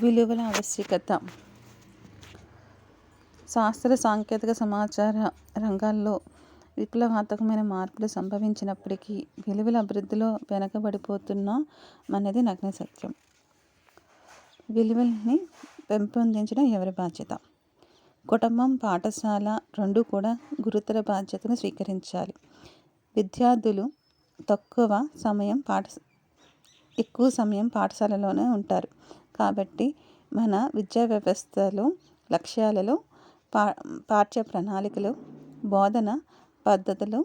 విలువల ఆవశ్యకత. శాస్త్ర సాంకేతిక సమాచార రంగాల్లో విప్లవాత్మకమైన మార్పులు సంభవించినప్పటికీ విలువల అభివృద్ధిలో వెనకబడిపోతున్నామన్నది నగ్న సత్యం. విలువల్ని పెంపొందించడం ఎవరి బాధ్యత? కుటుంబం పాఠశాల రెండు కూడా గురుతర బాధ్యతను స్వీకరించాలి. విద్యార్థులు తక్కువ సమయం పాఠ ఎక్కువ సమయం పాఠశాలలోనే ఉంటారు. కాబట్టి మన విద్యా వ్యవస్థలో లక్ష్యాలలో పా పాఠ్య ప్రణాళికలు బోధన పద్ధతులు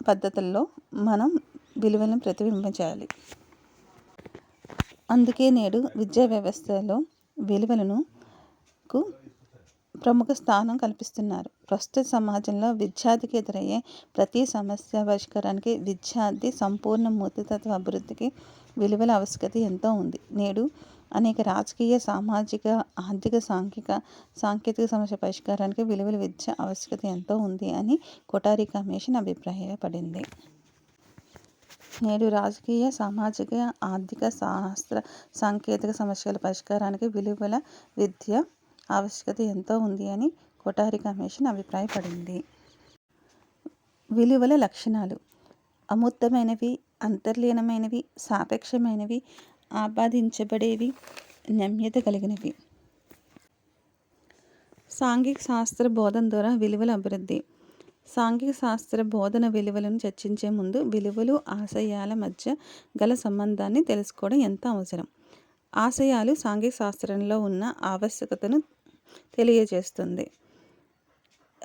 పద్ధతుల్లో మనం విలువలను ప్రతిబింబించాలి. అందుకే నేడు విద్యా వ్యవస్థలో విలువలను కు ప్రముఖ స్థానం కల్పిస్తున్నారు. ప్రస్తుత సమాజంలో విద్యార్థికి ఎదురయ్యే ప్రతి సమస్య పరిష్కారానికి విద్యార్థి సంపూర్ణ మూర్తితత్వ అభివృద్ధికి విలువల ఆవశ్యకత ఎంతో ఉంది. నేడు అనేక రాజకీయ సామాజిక ఆర్థిక సాంఘిక సాంకేతిక సమస్య పరిష్కారానికి విలువల విద్య ఆవశ్యకత ఎంతో ఉంది అని కొటారి కమిషన్ అభిప్రాయపడింది. నేడు రాజకీయ సామాజిక ఆర్థిక శాస్త్ర సాంకేతిక సమస్యల పరిష్కారానికి విలువల విద్య ఆవశ్యకత ఎంతో ఉంది అని కొటారి కమిషన్ అభిప్రాయపడింది. విలువల లక్షణాలు. అమూర్తమైనవి అంతర్లీనమైనవి సాపేక్షమైనవి ఆపాదించబడేవి నమ్యత కలిగినవి. సాంఘిక శాస్త్ర బోధన ద్వారా విలువల అభివృద్ధి. సాంఘిక శాస్త్ర బోధన విలువలను చర్చించే ముందు విలువలు ఆశయాల మధ్య గల సంబంధాన్ని తెలుసుకోవడం ఎంత అవసరం? ఆశయాలు సాంఘిక శాస్త్రంలో ఉన్న ఆవశ్యకతను తెలియజేస్తుంది.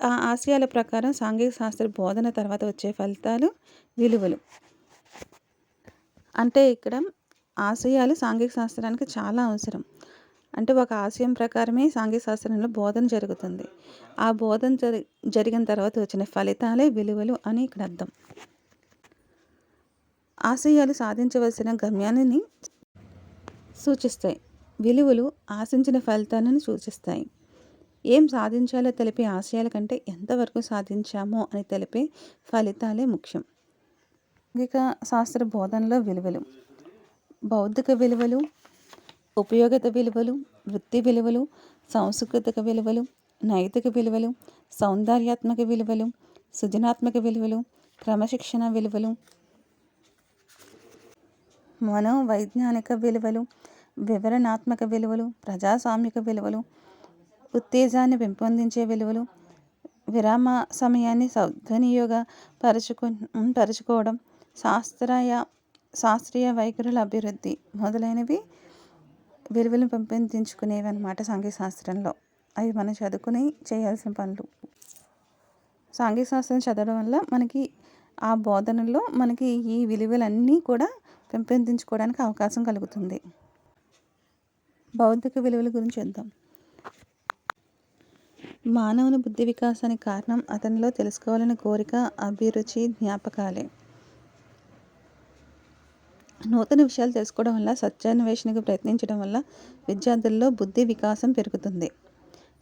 ఆ ఆశయాల ప్రకారం సాంఘిక శాస్త్ర బోధన తర్వాత వచ్చే ఫలితాలు విలువలు. అంటే ఇక్కడ ఆశయాలు సాంఘిక శాస్త్రానికి చాలా అవసరం. అంటే ఒక ఆశయం ప్రకారమే సాంఘిక శాస్త్రంలో బోధన జరుగుతుంది. ఆ బోధన జరి జరిగిన తర్వాత వచ్చిన ఫలితాలే విలువలు అని ఇక్కడ అర్థం. ఆశయాలు సాధించవలసిన గమ్యాన్ని సూచిస్తాయి. విలువలు ఆశించిన ఫలితాలను సూచిస్తాయి. ఏం సాధించాలో తెలిపే ఆశయాల కంటే ఎంతవరకు సాధించామో అని తెలిపే ఫలితాలే ముఖ్యం. సాంఘిక శాస్త్ర బోధనలో విలువలు. బౌద్ధిక విలువలు ఉపయోగిత విలువలు వృత్తి విలువలు సాంస్కృతిక విలువలు నైతిక విలువలు సౌందర్యాత్మక విలువలు సృజనాత్మక విలువలు క్రమశిక్షణ విలువలు మనోవైజ్ఞానిక విలువలు వివరణాత్మక విలువలు ప్రజాస్వామిక విలువలు ఉత్తేజాన్ని పెంపొందించే విలువలు విరామ సమయాన్ని సద్వినియోగ పరుచుకు పరచుకోవడం శాస్త్రీయ శాస్త్రీయ వైఖరుల అభివృద్ధి మొదలైనవి విలువలను పెంపొందించుకునేవి అన్నమాట సాంఘిక శాస్త్రంలో అవి మనం చదువుకుని చేయాల్సిన పనులు. సాంఘిక శాస్త్రం చదవడం వల్ల మనకి ఆ బోధనలో మనకి ఈ విలువలన్నీ కూడా పెంపొందించుకోవడానికి అవకాశం కలుగుతుంది. బౌద్ధిక విలువల గురించి చూద్దాం. మానవుని బుద్ధి వికాసానికి కారణం అతనిలో తెలుసుకోవాలని కోరిక అభిరుచి జ్ఞాపకాలే. నూతన విషయాలు తెలుసుకోవడం వల్ల సత్యాన్వేషణకు ప్రయత్నించడం వల్ల విద్యార్థుల్లో బుద్ధి వికాసం పెరుగుతుంది.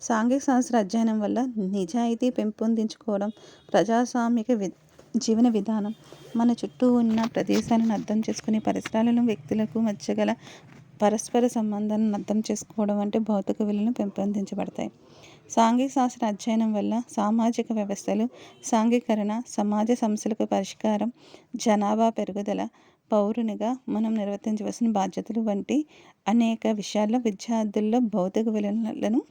సాంఘిక శాస్త్ర అధ్యయనం వల్ల నిజాయితీ పెంపొందించుకోవడం ప్రజాస్వామిక వి జీవన విధానం మన చుట్టూ ఉన్న ప్రదేశాలను అర్థం చేసుకునే పరిసరాలను వ్యక్తులకు మధ్య గల పరస్పర సంబంధాలను అర్థం చేసుకోవడం వంటి భౌతిక విలువలు పెంపొందించబడతాయి. సాంఘిక శాస్త్ర అధ్యయనం వల్ల సామాజిక వ్యవస్థలు సాంఘీకరణ సమాజ సమస్యలకు పరిష్కారం జనాభా పెరుగుదల పౌరునిగా మనం నిర్వర్తించవలసిన బాధ్యతలు వంటి అనేక విషయాల్లో విద్యార్థుల్లో భౌతిక విలువలను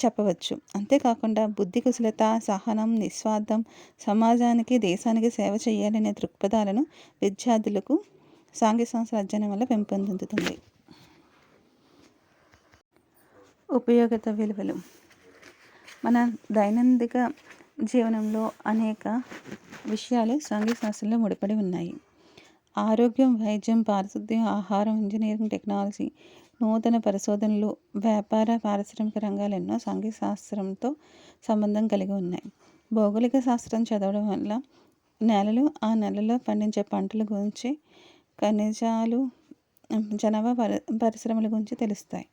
చెప్పవచ్చు. అంతేకాకుండా బుద్ధి కుశలత సహనం నిస్వార్థం సమాజానికి దేశానికి సేవ చేయాలనే దృక్పథాలను విద్యార్థులకు సాంఘిక సంస్థల అధ్యయనం వల్ల పెంపొందుతుంది ఉపయోగత విలువలు. మన దైనందిక జీవనంలో అనేక విషయాలు సాంఘిక శాస్త్రంలో ముడిపడి ఉన్నాయి. ఆరోగ్యం వైద్యం పారిశుద్ధ్యం ఆహారం ఇంజనీరింగ్ టెక్నాలజీ నూతన పరిశోధనలు వ్యాపార పారిశ్రామిక రంగాలు ఎన్నో సాంఘిక శాస్త్రంతో సంబంధం కలిగి ఉన్నాయి. భౌగోళిక శాస్త్రం చదవడం వల్ల నెలలు ఆ నెలలో పండించే పంటల గురించి ఖనిజాలు జనాభా పరి పరిశ్రమల గురించి తెలుస్తాయి.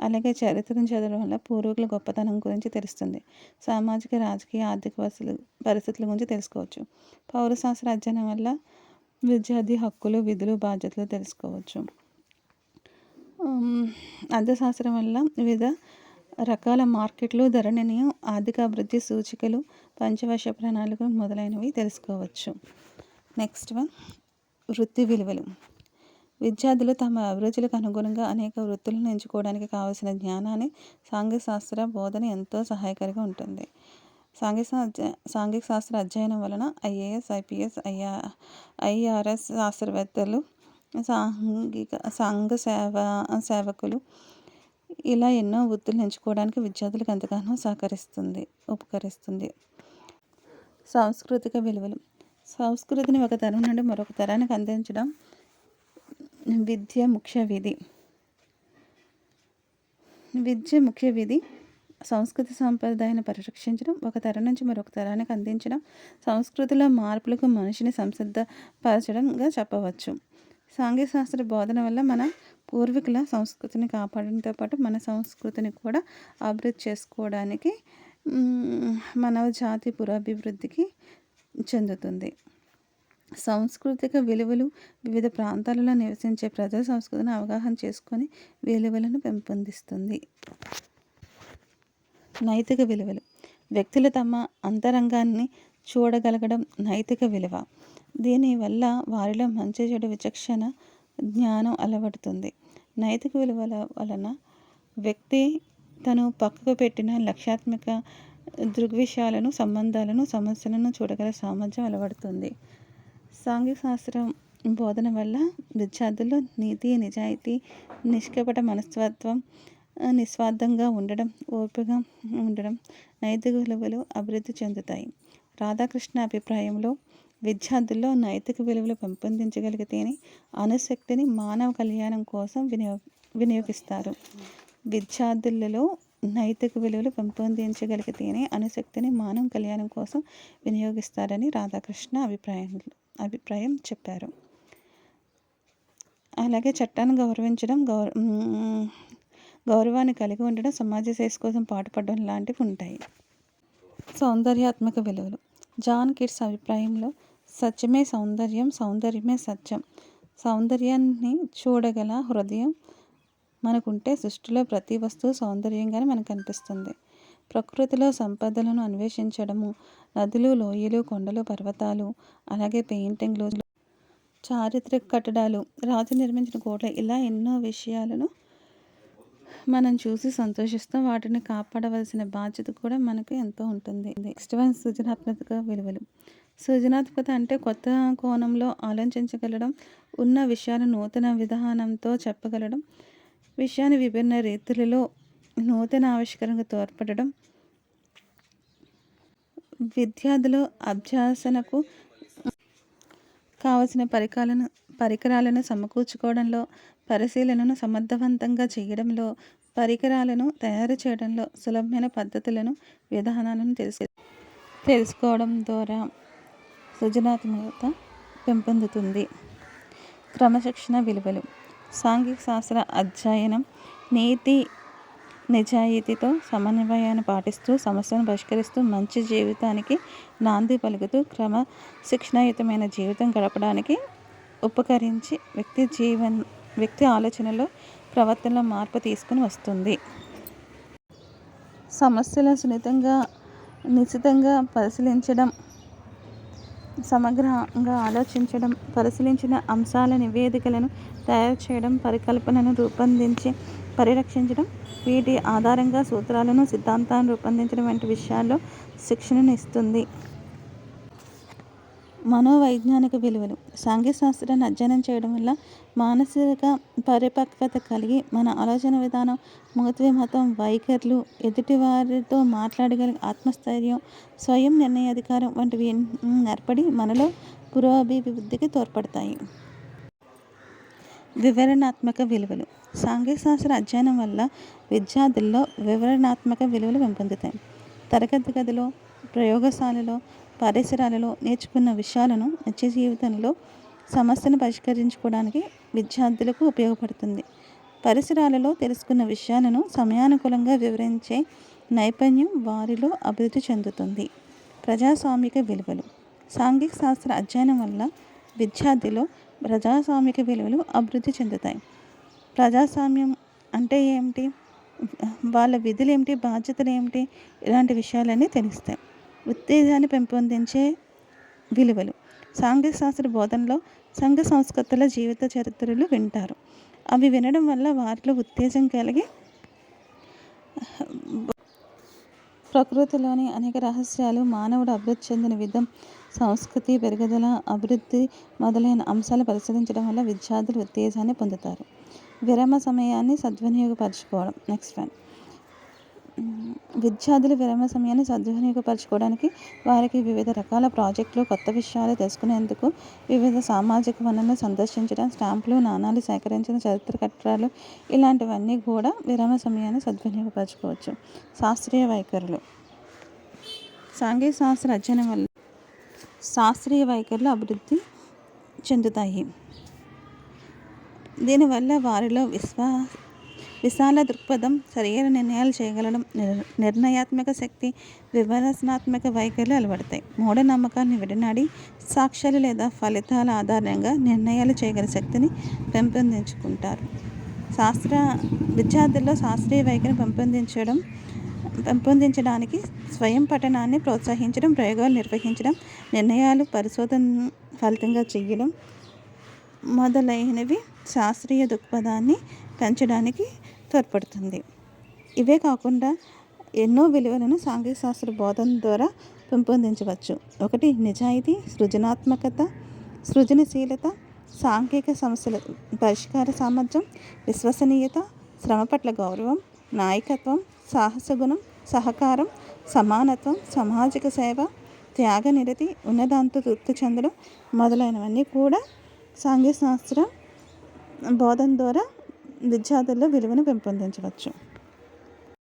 అలాగే చరిత్రను చదవడం వల్ల పూర్వీకుల గొప్పతనం గురించి తెలుస్తుంది. సామాజిక రాజకీయ ఆర్థిక పరిస్థితులు పరిస్థితుల గురించి తెలుసుకోవచ్చు. పౌరశాస్త్ర అధ్యయనం వల్ల విద్యార్థి హక్కులు విధులు బాధ్యతలు తెలుసుకోవచ్చు. అర్థశాస్త్రం వల్ల వివిధ రకాల మార్కెట్లు ధరణిని ఆర్థిక అభివృద్ధి సూచికలు పంచవర్ష ప్రణాళికలు మొదలైనవి తెలుసుకోవచ్చు. నెక్స్ట్ వన్ వృత్తి విలువలు. విద్యార్థులు తమ అభిరుచులకు అనుగుణంగా అనేక వృత్తులను ఎంచుకోవడానికి కావలసిన జ్ఞానాన్ని సాంఘిక శాస్త్ర బోధన ఎంతో సహాయకరిగా ఉంటుంది. సాంఘిక సాంఘిక శాస్త్ర అధ్యయనం వలన ఐఏఎస్ ఐపీఎస్ ఐఆర్ ఐఆర్ఎస్ శాస్త్రవేత్తలు సాంఘిక సంఘ సేవ సేవకులు ఇలా ఎన్నో వృత్తులు ఎంచుకోవడానికి విద్యార్థులకు ఎంతగానో సహకరిస్తుంది ఉపకరిస్తుంది. సాంస్కృతిక విలువలు. సంస్కృతిని ఒక తరం నుండి మరొక తరానికి అందించడం విద్య ముఖ్య విధి. విద్య ముఖ్య విధి సంస్కృతి సాంప్రదాయాన్ని పరిరక్షించడం ఒక తరం నుంచి మరొక తరానికి అందించడం సంస్కృతిలో మార్పులకు మనిషిని సంసిద్ధపరచడంగా చెప్పవచ్చు. సాంఘిక శాస్త్ర బోధన వల్ల మన పూర్వీకుల సంస్కృతిని కాపాడడంతో పాటు మన సంస్కృతిని కూడా అభివృద్ధి చేసుకోవడానికి మానవ జాతి పురాభివృద్ధికి చెందుతుంది. సాంస్కృతిక విలువలు వివిధ ప్రాంతాలలో నివసించే ప్రజల సంస్కృతిని అవగాహన చేసుకొని విలువలను పెంపొందిస్తుంది. నైతిక విలువలు. వ్యక్తులు తమ అంతరంగాన్ని చూడగలగడం నైతిక విలువ. దీనివల్ల వారిలో మంచి చెడు విచక్షణ జ్ఞానం అలవడుతుంది. నైతిక విలువల వలన వ్యక్తి తను పక్కకు పెట్టిన లక్ష్యాత్మక దృగ్విషయాలను సంబంధాలను సమస్యలను చూడగల సామర్థ్యం అలవడుతుంది. సాంఘిక శాస్త్రం బోధన వల్ల విద్యార్థుల్లో నీతి నిజాయితీ నిష్కపట మనస్తత్వం నిస్వార్థంగా ఉండడం ఓపుగా ఉండడం నైతిక విలువలు అభివృద్ధి చెందుతాయి. రాధాకృష్ణ అభిప్రాయంలో విద్యార్థుల్లో నైతిక విలువలు పెంపొందించగలిగితేనే అణుశక్తిని మానవ కళ్యాణం కోసం వినియోగ వినియోగిస్తారు. విద్యార్థులలో నైతిక విలువలు పెంపొందించగలిగితేనే అణుశక్తిని మానవ కళ్యాణం కోసం వినియోగిస్తారని రాధాకృష్ణ అభిప్రాయం అభిప్రాయం చెప్పారు. అలాగే చట్టాన్ని గౌరవించడం గౌర గౌరవాన్ని కలిగి ఉండడం సమాజ శ్రేయస్ కోసం పాటుపడడం లాంటివి ఉంటాయి. సౌందర్యాత్మక విలువలు. జాన్ కిడ్స్ అభిప్రాయంలో సత్యమే సౌందర్యం సౌందర్యమే సత్యం. సౌందర్యాన్ని చూడగల హృదయం మనకుంటే సృష్టిలో ప్రతి వస్తువు సౌందర్యంగానే మనకు కనిపిస్తుంది ప్రకృతిలో సంపదలను అన్వేషించడము నదులు లోయలు కొండలు పర్వతాలు అలాగే పెయింటింగ్లు చారిత్రక కట్టడాలు రాజు నిర్మించిన కోట ఇలా ఎన్నో విషయాలను మనం చూసి సంతోషిస్తాం వాటిని కాపాడవలసిన బాధ్యత కూడా మనకు ఎంతో ఉంటుంది. నెక్స్ట్ వన్ సృజనాత్మక విలువలు. సృజనాత్మకత అంటే కొత్త కోణంలో ఆలోచించగలడం ఉన్న విషయాలు నూతన విధానంతో చెప్పగలడం విషయాన్ని విభిన్న రీతులలో నూతన ఆవిష్కరణకు తోడ్పడడం విద్యార్థులు అభ్యాసనకు కావలసిన పరికరాలను పరికరాలను సమకూర్చుకోవడంలో పరిశీలనను సమర్థవంతంగా చేయడంలో పరికరాలను తయారు చేయడంలో సులభమైన పద్ధతులను విధానాలను తెలుసు తెలుసుకోవడం ద్వారా సృజనాత్మకత పెంపొందుతుంది. క్రమశిక్షణ విలువలు. సాంఘిక శాస్త్ర అధ్యయనం నీతి నిజాయితీతో సమన్వయాన్ని పాటిస్తూ సమస్యను పరిష్కరిస్తూ మంచి జీవితానికి నాంది పలుకుతూ క్రమశిక్షణయుతమైన జీవితం గడపడానికి ఉపకరించి వ్యక్తి జీవన్ వ్యక్తి ఆలోచనలో ప్రవర్తనలో మార్పు తీసుకుని వస్తుంది. సమస్యల సున్నితంగా నిశ్చితంగా పరిశీలించడం సమగ్రంగా ఆలోచించడం పరిశీలించిన అంశాల నివేదికలను తయారు చేయడం పరికల్పనను రూపొందించి పరిరక్షించడం వీటి ఆధారంగా సూత్రాలను సిద్ధాంతాలను రూపొందించడం వంటి విషయాల్లో శిక్షణను ఇస్తుంది. మనోవైజ్ఞానిక విలువలు సాంఘిక శాస్త్రాన్ని అధ్యయనం చేయడం వల్ల మానసిక పరిపక్వత కలిగి మన ఆలోచన విధానం మతం వైఖరులు ఎదుటివారితో మాట్లాడగలిగే ఆత్మస్థైర్యం స్వయం నిర్ణయాధికారం వంటివి ఏర్పడి మనలో పురోభివృద్ధికి తోడ్పడతాయి. వివరణాత్మక విలువలు. సాంఘిక శాస్త్ర అధ్యయనం వల్ల విద్యార్థుల్లో వివరణాత్మక విలువలు పెంపొందుతాయి. తరగతి గదిలో ప్రయోగశాలలో పరిసరాలలో నేర్చుకున్న విషయాలను నిత్య జీవితంలో సమస్యను పరిష్కరించుకోవడానికి విద్యార్థులకు ఉపయోగపడుతుంది. పరిసరాలలో తెలుసుకున్న విషయాలను సమయానుకూలంగా వివరించే నైపుణ్యం వారిలో అభివృద్ధి చెందుతుంది. ప్రజాస్వామిక విలువలు. సాంఘిక శాస్త్ర అధ్యయనం వల్ల విద్యార్థిలో ప్రజాస్వామిక విలువలు అభివృద్ధి చెందుతాయి. ప్రజాస్వామ్యం అంటే ఏమిటి? వాళ్ళ విధులు ఏమిటి? బాధ్యతలు ఏమిటి? ఇలాంటి విషయాలన్నీ తెలుస్తాయి. ఉత్తేజాన్ని పెంపొందించే విలువలు. సాంఘిక శాస్త్ర బోధనలో సంఘ సంస్కృతుల జీవిత చరిత్రలు వింటారు. అవి వినడం వల్ల వారిలో ఉత్తేజం కలిగి ప్రకృతిలోని అనేక రహస్యాలు మానవుడు అభివృద్ధి చెందిన విధం సంస్కృతి పెరుగుదల అభివృద్ధి మొదలైన అంశాలు పరిశీలించడం వల్ల విద్యార్థులు ఉత్తేజాన్ని పొందుతారు. విరామ సమయాన్ని సద్వినియోగపరచుకోవడం. Next one. విద్యార్థులు విరామ సమయాన్ని సద్వినియోగపరచుకోవడానికి వారికి వివిధ రకాల ప్రాజెక్టులు కొత్త విషయాలు తెలుసుకునేందుకు వివిధ సామాజిక వనరులను సందర్శించడం స్టాంపులు నాణాలు సేకరించిన చరిత్ర కట్టడాలు ఇలాంటివన్నీ కూడా విరామ సమయాన్ని సద్వినియోగపరచుకోవచ్చు. శాస్త్రీయ వైఖరులు. సాంఘిక శాస్త్ర అధ్యయనం వల్ల శాస్త్రీయ వైఖరులు అభివృద్ధి చెందుతాయి. దీనివల్ల వారిలో విశ్వా విశాల దృక్పథం సరైన నిర్ణయాలు చేయగలడం నిర్ణయాత్మక శక్తి వివరణాత్మక వైఖరులు అలవడతాయి. మూఢనమ్మకాన్ని విడనాడి సాక్ష్యాలు లేదా ఫలితాల ఆధారంగా నిర్ణయాలు చేయగల శక్తిని పెంపొందించుకుంటారు. శాస్త్ర విద్యార్థుల్లో శాస్త్రీయ వైఖరిని పెంపొందించడం పెంపొందించడానికి స్వయం పఠనాన్ని ప్రోత్సహించడం ప్రయోగాలు నిర్వహించడం నిర్ణయాలు పరిశోధన ఫలితంగా చేయడం మొదలైనవి శాస్త్రీయ దృక్పథాన్ని పెంచడానికి తోడ్పడుతుంది. ఇవే కాకుండా ఎన్నో విలువలను సాంఘిక శాస్త్ర బోధన ద్వారా పెంపొందించవచ్చు. ఒకటి నిజాయితీ సృజనాత్మకత సృజనశీలత సాంఘిక సమస్యల పరిష్కార సామర్థ్యం విశ్వసనీయత శ్రమ పట్ల గౌరవం నాయకత్వం సాహస గుణం సహకారం సమానత్వం సామాజిక సేవ త్యాగ నిరతి ఉన్నదాంతో తృప్తి చెందడం మొదలైనవన్నీ కూడా సాంఘిక శాస్త్ర బోధన ద్వారా విద్యార్థుల్లో విలువను పెంపొందించవచ్చు.